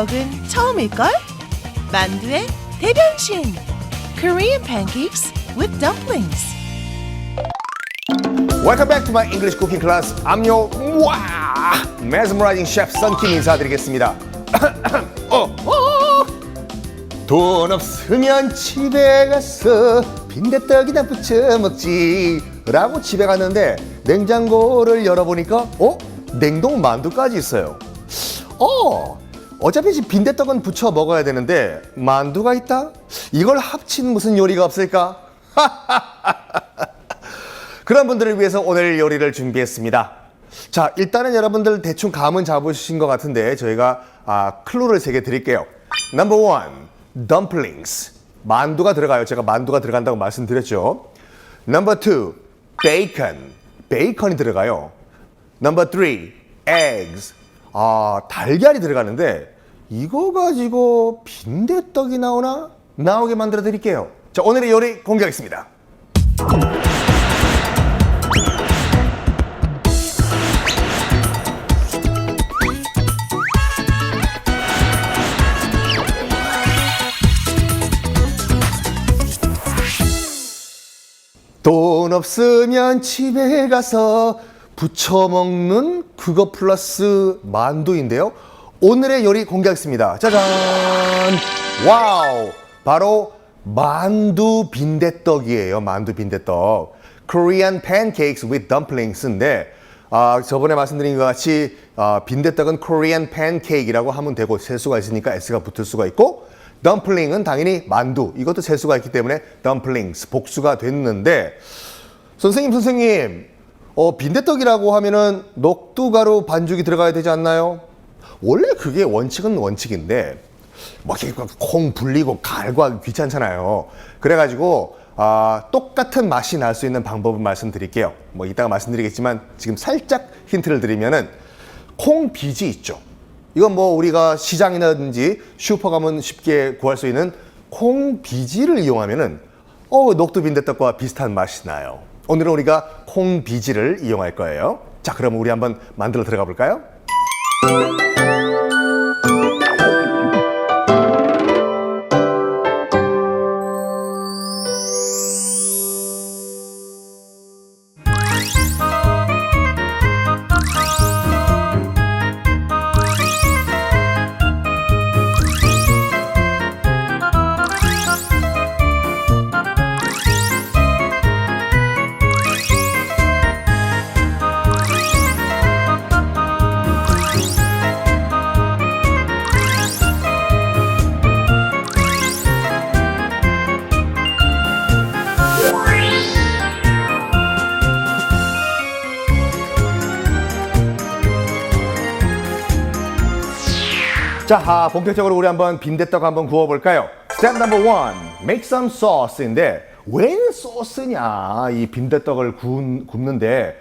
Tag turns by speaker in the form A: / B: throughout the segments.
A: 빈대떡은 처음일걸? 만두의 대변신! Korean pancakes with dumplings.
B: Welcome back to my English cooking class. Your 와 mesmerizing chef 썬킴 인사드리겠습니다. 어, 어. 돈 없으면 집에 가서 빈대떡이나 부쳐 먹지 라고 집에 갔는데 냉장고를 열어보니까 어 냉동 만두까지 있어요. 어 어차피 집 빈대떡은 부쳐 먹어야 되는데 만두가 있다? 이걸 합친 무슨 요리가 없을까? 그런 분들을 위해서 오늘 요리를 준비했습니다. 자, 일단은 여러분들 대충 감은 잡으신 것 같은데 저희가 아, 클루를 세 개 드릴게요. Number one, dumplings. 만두가 들어가요. 제가 만두가 들어간다고 말씀드렸죠. Number two, bacon. 베이컨이 들어가요. Number three, eggs. 아, 달걀이 들어가는데 이거 가지고 빈대떡이 나오나? 나오게 만들어 드릴게요. 자, 오늘의 요리 공개하겠습니다. 돈 없으면 집에 가서 부쳐 먹는 그거 플러스 만두인데요. 오늘의 요리 공개하겠습니다. 짜잔! 와우! 바로 만두 빈대떡이에요. 만두 빈대떡. Korean pancakes with dumplings인데 아, 저번에 말씀드린 것 같이 아, 빈대떡은 Korean pancake이라고 하면 되고 세수가 있으니까 S가 붙을 수가 있고 덤플링은 당연히 만두 이것도 세수가 있기 때문에 dumplings 복수가 됐는데 선생님 선생님 어, 빈대떡이라고 하면은 녹두가루 반죽이 들어가야 되지 않나요? 원래 그게 원칙은 원칙인데 뭐 이렇게 콩 불리고 갈과 귀찮잖아요. 그래가지고 아, 똑같은 맛이 날 수 있는 방법을 말씀드릴게요. 뭐 이따가 말씀드리겠지만 지금 살짝 힌트를 드리면은 콩 비지 있죠. 이건 뭐 우리가 시장이라든지 슈퍼 가면 쉽게 구할 수 있는 콩 비지를 이용하면은 어, 녹두 빈대떡과 비슷한 맛이 나요. 오늘은 우리가 콩 비지를 이용할 거예요. 자, 그럼 우리 한번 만들어 들어가 볼까요? 자, 아, 본격적으로 우리 한번 빈대떡 한번 구워볼까요? Step number one, make some sauce인데 웬 소스냐 이 빈대떡을 구, 굽는데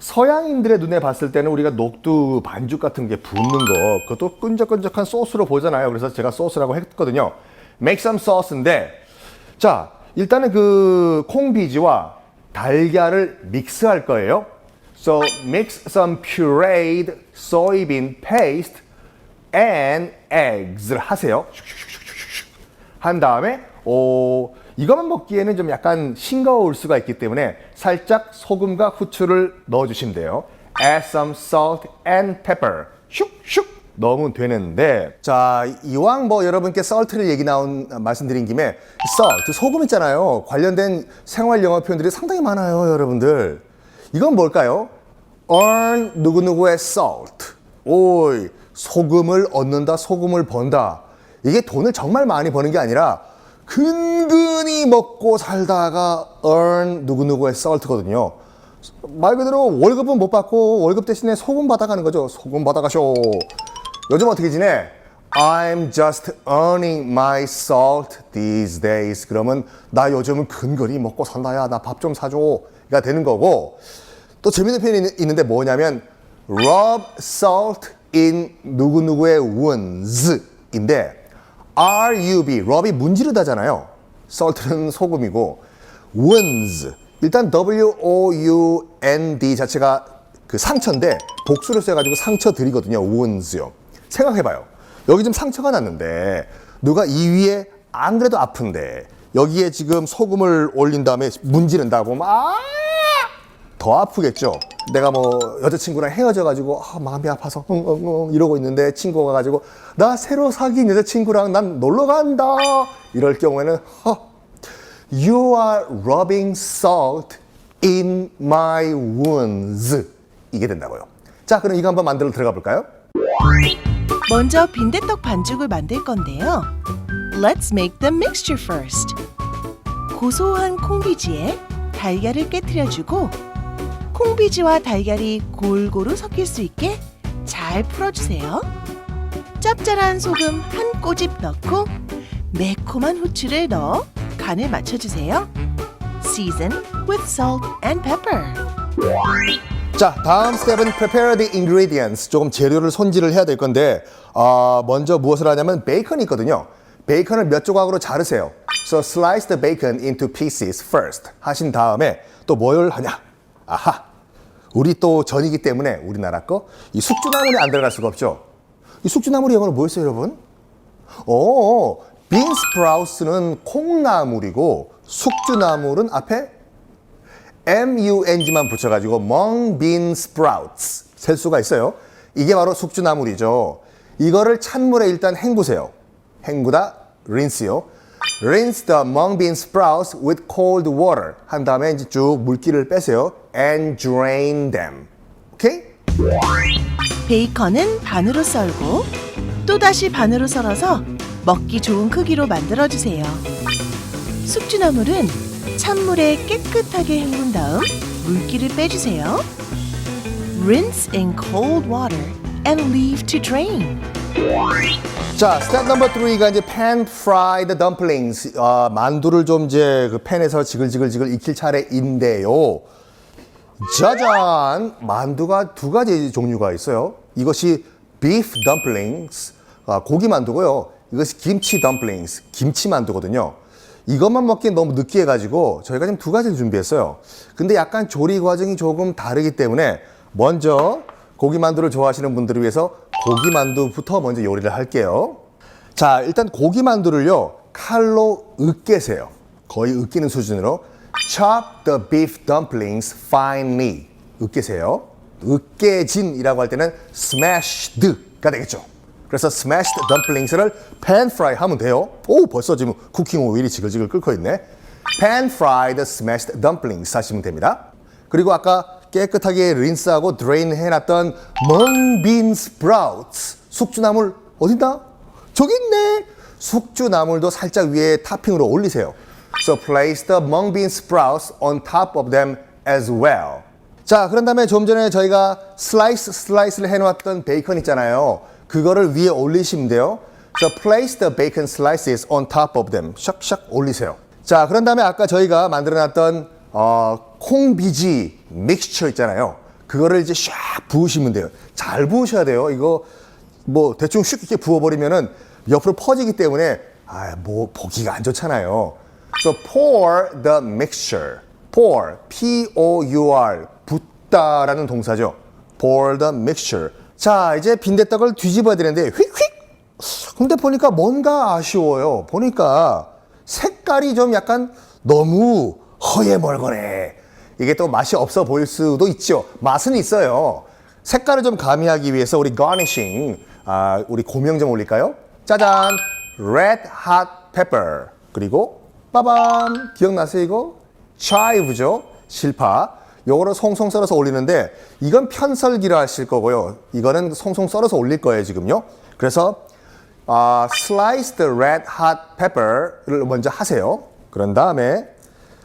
B: 서양인들의 눈에 봤을 때는 우리가 녹두 반죽 같은 게 붓는 거 그것도 끈적끈적한 소스로 보잖아요. 그래서 제가 소스라고 했거든요. make some sauce인데 자 일단은 그 콩비지와 달걀을 믹스할 거예요. So mix some pureed soybean paste and eggs를 하세요. 한 다음에 오 이것만 먹기에는 좀 약간 싱거울 수가 있기 때문에 살짝 소금과 후추를 넣어주시면 돼요. Add some salt and pepper. 슉슉 넣으면 되는데 자 이왕 뭐 여러분께 salt를 얘기 나온 말씀드린 김에 salt 소금 있잖아요. 관련된 생활 영어 표현들이 상당히 많아요, 여러분들. 이건 뭘까요? earn 누구누구의 salt. 오이 소금을 얻는다, 소금을 번다. 이게 돈을 정말 많이 버는 게 아니라 근근히 먹고 살다가 earn 누구누구의 salt거든요. 말 그대로 월급은 못 받고 월급 대신에 소금 받아가는 거죠. 소금 받아가쇼. 요즘 어떻게 지내? I'm just earning my salt these days. 그러면 나 요즘은 근근히 먹고 산다야. 나 밥 좀 사줘.가 되는 거고 또 재밌는 표현이 있- 있는데 뭐냐면 rub salt in 누구누구의 wounds인데 rub, rub이 문지르다잖아요. salt는 소금이고 wounds 일단 w-o-u-n-d 자체가 그 상처인데 복수를 써가지고 상처 들이거든요. wounds요. 생각해봐요. 여기 좀 상처가 났는데 누가 이 위에 안 그래도 아픈데 여기에 지금 소금을 올린 다음에 문지른다 보면 아! 더 아프겠죠. 내가 뭐 여자친구랑 헤어져가지고 아, 마음이 아파서 응, 이러고 있는데 친구가 가지고 나 새로 사귄 여자친구랑 난 놀러 간다. 이럴 경우에는 허, You are rubbing salt in my wounds. 이게 된다고요. 자, 그럼 이거 한번 만들어 들어가 볼까요?
A: 먼저 빈대떡 반죽을 만들 건데요. Let's make the mixture first. 고소한 콩비지에 달걀을 깨트려주고 콩비지와 달걀이 골고루 섞일 수 있게 잘 풀어주세요. 짭짤한 소금 한 꼬집 넣고 매콤한 후추를 넣어 간을 맞춰주세요. Season with salt and pepper.
B: 자, 다음 스텝은 prepare the ingredients. 조금 재료를 손질을 해야 될 건데, 아, 먼저 무엇을 하냐면 베이컨이 있거든요. 베이컨을 몇 조각으로 자르세요. So slice the bacon into pieces first. 하신 다음에 또 뭘 하냐? 아하. 우리 또 전이기 때문에 우리나라 거 이 숙주나물이 안 들어갈 수가 없죠. 이 숙주나물이 영어로 뭐였어요, 여러분? 오, 빈 스프라우스는 콩나물이고 숙주나물은 앞에 MUNG만 붙여가지고 bean sprouts 셀 수가 있어요. 이게 바로 숙주나물이죠. 이거를 찬물에 일단 헹구세요. 헹구다 rinse요. Rinse the mung bean sprouts with cold water 한 다음에 이제 쭉 물기를 빼세요. And drain them. 오케이?
A: 베이컨은 반으로 썰고 또다시 반으로 썰어서 먹기 좋은 크기로 만들어 주세요. 숙주나물은 찬물에 깨끗하게 헹군 다음 물기를 빼주세요. Rinse in cold water and leave to drain.
B: 자, 스텝 넘버 3가 이제 pan fried dumplings. 아, 만두를 좀 이제 그 팬에서 지글지글지글 익힐 차례인데요. 짜잔! 만두가 두 가지 종류가 있어요. 이것이 beef dumplings, 아, 고기 만두고요. 이것이 김치 dumplings, 김치 만두거든요. 이것만 먹기엔 너무 느끼해가지고 저희가 지금 두 가지를 준비했어요. 근데 약간 조리 과정이 조금 다르기 때문에 먼저 고기 만두를 좋아하시는 분들을 위해서 고기 만두부터 먼저 요리를 할게요. 자, 일단 고기 만두를요, 칼로 으깨세요. 거의 으끼는 수준으로. Chop the beef dumplings finely. 으깨세요. 으깨진이라고 할 때는 smashed가 되겠죠. 그래서 smashed dumplings를 pan fry 하면 돼요. 오, 벌써 지금 쿠킹 오일이 지글지글 끓고 있네. pan fried smashed dumplings 하시면 됩니다. 그리고 아까 깨끗하게 린스하고 드레인 해놨던 bean sprouts 숙주나물 어딨나? 저기 있네. 숙주나물도 살짝 위에 타핑으로 올리세요. So place the mung bean sprouts on top of them as well. 자, 그런 다음에 좀 전에 저희가 슬라이스 슬라이스를 해놓았던 베이컨 있잖아요. 그거를 위에 올리시면 돼요. So place the bacon slices on top of them. 샥샥 올리세요. 자, 그런 다음에 아까 저희가 만들어놨던 어, 콩비지 믹스처 있잖아요. 그거를 이제 샥 부으시면 돼요. 잘 부으셔야 돼요. 이거 뭐 대충 쉽게 부어버리면은 옆으로 퍼지기 때문에 아, 뭐 보기가 안 좋잖아요. So pour the mixture. pour, P-O-U-R, 붓다라는 동사죠. pour the mixture. 자, 이제 빈대떡을 뒤집어야 되는데 휙휙. 근데 보니까 뭔가 아쉬워요. 보니까 색깔이 좀 약간 너무 허예 멀거네. 이게 또 맛이 없어 보일 수도 있죠. 맛은 있어요. 색깔을 좀 가미하기 위해서 우리 garnishing, 아, 우리 고명 좀 올릴까요? 짜잔! red hot pepper. 그리고 빠밤! 기억나세요, 이거? chive죠. 실파. 요거를 송송 썰어서 올리는데 이건 편설기라 하실 거고요. 이거는 송송 썰어서 올릴 거예요, 지금요. 그래서 아, slice the red hot pepper를 먼저 하세요. 그런 다음에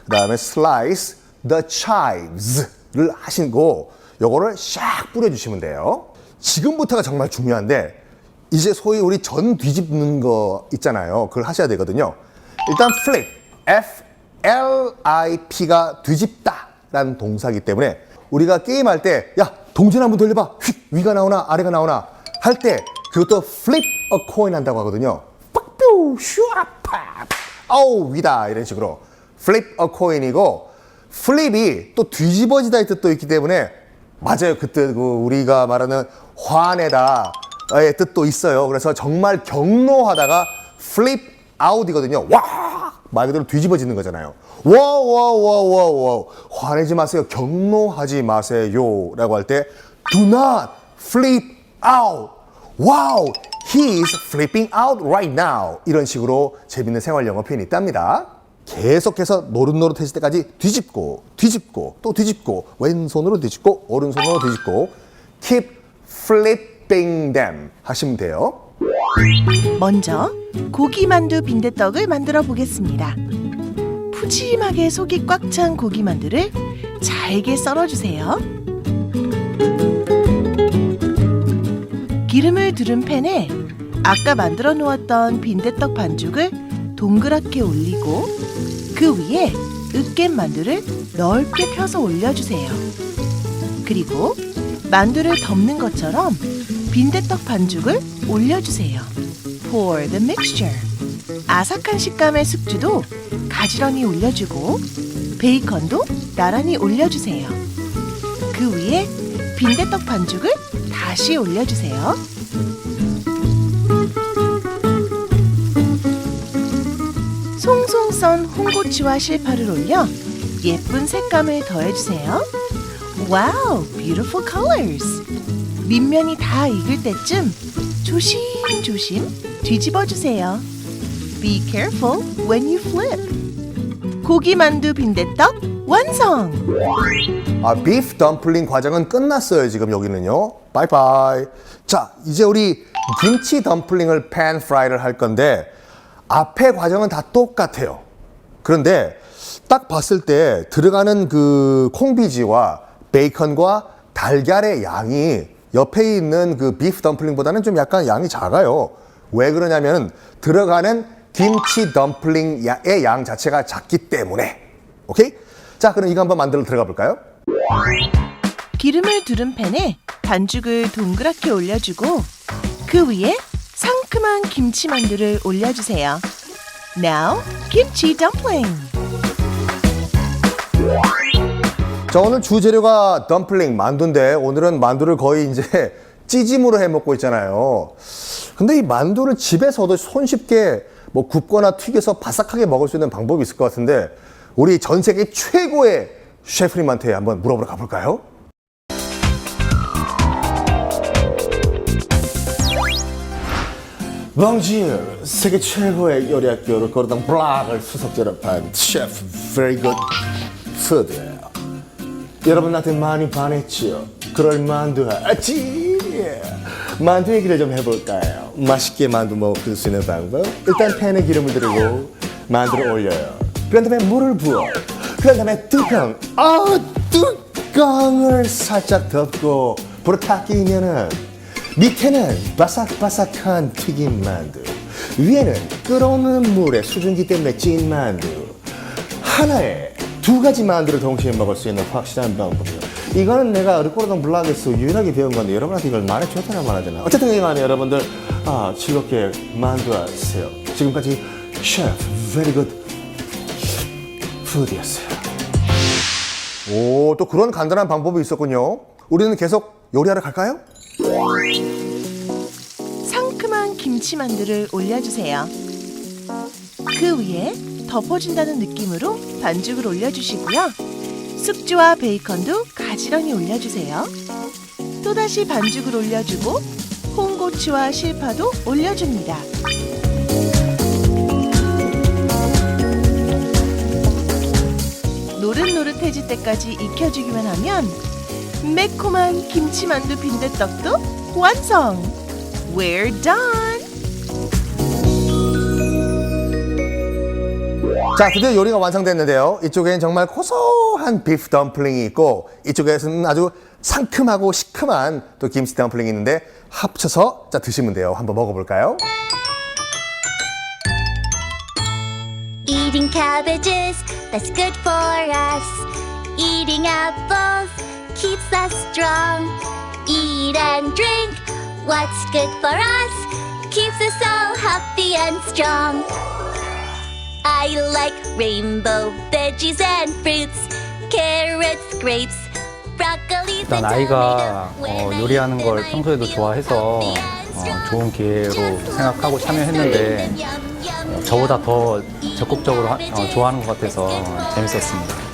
B: 그 다음에 slice the chives를 하시고 요거를 샥 뿌려주시면 돼요. 지금부터가 정말 중요한데 이제 소위 우리 전 뒤집는 거 있잖아요. 그걸 하셔야 되거든요. 일단 flip, F L I P가 뒤집다라는 동사기 때문에 우리가 게임할 때 야 동전 한번 돌려봐 휙 위가 나오나 아래가 나오나 할 때 그것도 flip a coin 한다고 하거든요. 빡뾰 슈아파 아우 위다 이런 식으로 flip a coin이고 flip이 또 뒤집어지다의 뜻도 있기 때문에 맞아요 그뜻그 우리가 말하는 화내다 뜻도 있어요. 그래서 정말 경로하다가 flip out이거든요. 와! 말 그대로 뒤집어지는 거잖아요. 와, 와, 와, 와, 와. 화내지 마세요. 경로하지 마세요. 라고 할 때, do not flip out. Wow, he's flipping out right now. 이런 식으로 재밌는 생활 영어 표현이 있답니다. 계속해서 노릇노릇해질 때까지 뒤집고, 뒤집고, 또 뒤집고, 왼손으로 뒤집고, 오른손으로 뒤집고, keep flipping them 하시면 돼요.
A: 먼저 고기 만두 빈대떡을 만들어 보겠습니다. 푸짐하게 속이 꽉 찬 고기 만두를 잘게 썰어 주세요. 기름을 두른 팬에 아까 만들어 놓았던 빈대떡 반죽을 동그랗게 올리고 그 위에 으깬 만두를 넓게 펴서 올려주세요. 그리고 만두를 덮는 것처럼 빈대떡 반죽을 올려주세요. Pour the mixture. 아삭한 식감의 숙주도 가지런히 올려주고 베이컨도 나란히 올려주세요. 그 위에 빈대떡 반죽을 다시 올려주세요. 썬 홍고추와 실파를 올려 예쁜 색감을 더해주세요. 와우, beautiful colors. 밑면이 다 익을 때쯤 조심조심 뒤집어 주세요. Be careful when you flip. 고기 만두 빈대떡 완성!
B: 아, 비프 덤플링 과정은 끝났어요, 지금 여기는요. 바이바이. 자, 이제 우리 김치 덤플링을 팬 프라이를 할 건데, 앞에 과정은 다 똑같아요. 그런데 딱 봤을 때 들어가는 그 콩비지와 베이컨과 달걀의 양이 옆에 있는 그 비프 덤플링보다는 좀 약간 양이 작아요. 왜 그러냐면 들어가는 김치 덤플링의 양 자체가 작기 때문에. 오케이? 자, 그럼 이거 한번 만들어 들어가 볼까요?
A: 기름을 두른 팬에 반죽을 동그랗게 올려주고 그 위에 상큼한 김치 만두를 올려주세요. Now, 김치 dumpling.
B: 자, 오늘 주재료가 덤플링, 만두인데 오늘은 만두를 거의 이제 찌짐으로 해 먹고 있잖아요. 근데 이 만두를 집에서도 손쉽게 뭐 굽거나 튀겨서 바삭하게 먹을 수 있는 방법이 있을 것 같은데 우리 전 세계 최고의 셰프님한테 한번 물어보러 가볼까요? 봉지르 세계 최고의 요리 학교를 거르던 블락을 수석 졸업한 셰프 very good food예요. 여러분 나한테 많이 반했지요. 그럴 아찌 만두 얘기를 좀 해볼까요? 맛있게 만두 먹을 수 있는 방법. 일단 팬에 기름을 두르고 만두를 올려요. 그런 다음에 물을 부어. 그런 다음에 뚜껑. 아 뚜껑을 살짝 덮고 불을 탁 끼면은 밑에는 바삭바삭한 튀김 만두. 위에는 끓어오는 물에 수증기 때문에 찐 만두. 하나에 두 가지 만두를 동시에 먹을 수 있는 확실한 방법이요. 이거는 내가 어르꼬르동 블락에서 유일하게 배운 건데 여러분한테 이걸 말해줬다는 말하잖아 어쨌든 간에 여러분들 아, 즐겁게 만두하세요. 지금까지 셰프 very good 푸드였어요. 오, 또 그런 간단한 방법이 있었군요. 우리는 계속 요리하러 갈까요?
A: 상큼한 김치 만두를 올려주세요. 그 위에 덮어준다는 느낌으로 반죽을 올려주시고요. 숙주와 베이컨도 가지런히 올려주세요. 또다시 반죽을 올려주고 홍고추와 실파도 올려줍니다. 노릇노릇해질 때까지 익혀주기만 하면 매콤한 김치만두 빈대떡도 완성! We're done!
B: 자, 드디어 요리가 완성됐는데요. 이쪽엔 정말 고소한 비프 덤플링이 있고 이쪽에서는 아주 상큼하고 시큼한 또 김치 덤플링이 있는데 합쳐서 자 드시면 돼요. 한번 먹어볼까요?
C: Eating cabbages, that's good for us. Eating apples keeps us strong. Eat and drink, what's good for us keeps us all happy and strong. I like rainbow veggies and fruits, carrots, grapes, broccoli.
D: 일단 아이가 어, 요리하는 걸 평소에도 좋아해서 어, 좋은 기회로 생각하고 참여했는데 어, 저보다 더 적극적으로 하- 어, 좋아하는 것 같아서 재밌었습니다.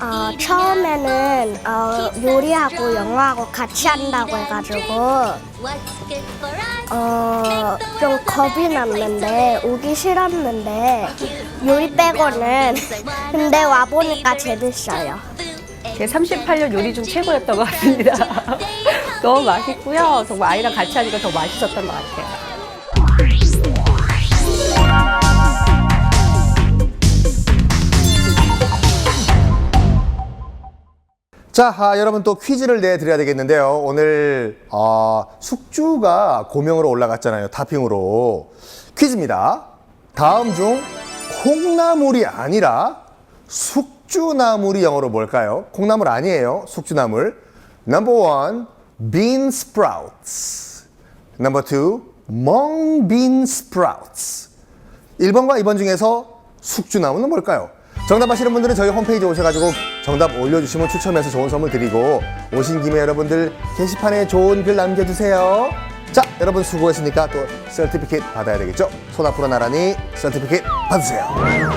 E: 어, 처음에는 어, 요리하고 영어하고 같이 한다고 해가지고? 어, 좀 겁이 났는데 오기 싫었는데 요리 빼고는 근데 와 보니까 재밌어요.
F: 제 38년 요리 중 최고였던 것 같습니다. 너무 맛있고요. 정말 아이랑 같이 하니까 더 맛있었던 것 같아요.
B: 자, 아, 여러분 또 퀴즈를 내드려야 되겠는데요. 오늘 아, 숙주가 고명으로 올라갔잖아요. 타핑으로. 퀴즈입니다. 다음 중 콩나물이 아니라 숙주나물이 영어로 뭘까요? 콩나물 아니에요. 숙주나물. Number one, bean sprouts. Number two, mung bean sprouts. 1번과 2번 중에서 숙주나무는 뭘까요? 정답 아시는 분들은 저희 홈페이지 오셔가지고 정답 올려주시면 추첨해서 좋은 선물 드리고 오신 김에 여러분들 게시판에 좋은 글 남겨주세요. 자, 여러분 수고했으니까 또 서티피케이트 받아야 되겠죠? 손 앞으로 나란히 서티피케이트 받으세요.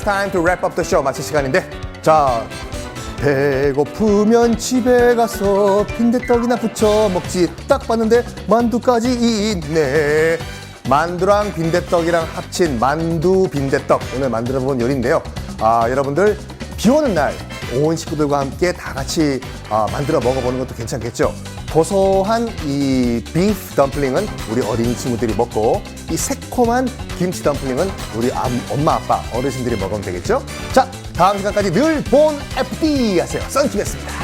B: it's time to wrap up the show. 마칠 시간인데. 자, 배고프면 집에 가서 빈대떡이나 부쳐 먹지. 딱 봤는데 만두까지 있네. 만두랑 빈대떡이랑 합친 만두 빈대떡 오늘 만들어 본 요리인데요. 아, 여러분들 비 오는 날 온 식구들과 함께 다 같이 아, 만들어 먹어보는 것도 괜찮겠죠. 고소한 이 비프 덤플링은 우리 어린 친구들이 먹고 이 새콤한 김치 덤플링은 우리 암- 엄마 아빠 어르신들이 먹으면 되겠죠. 자 다음 시간까지 늘 본 FD 하세요. 썬킴이었습니다.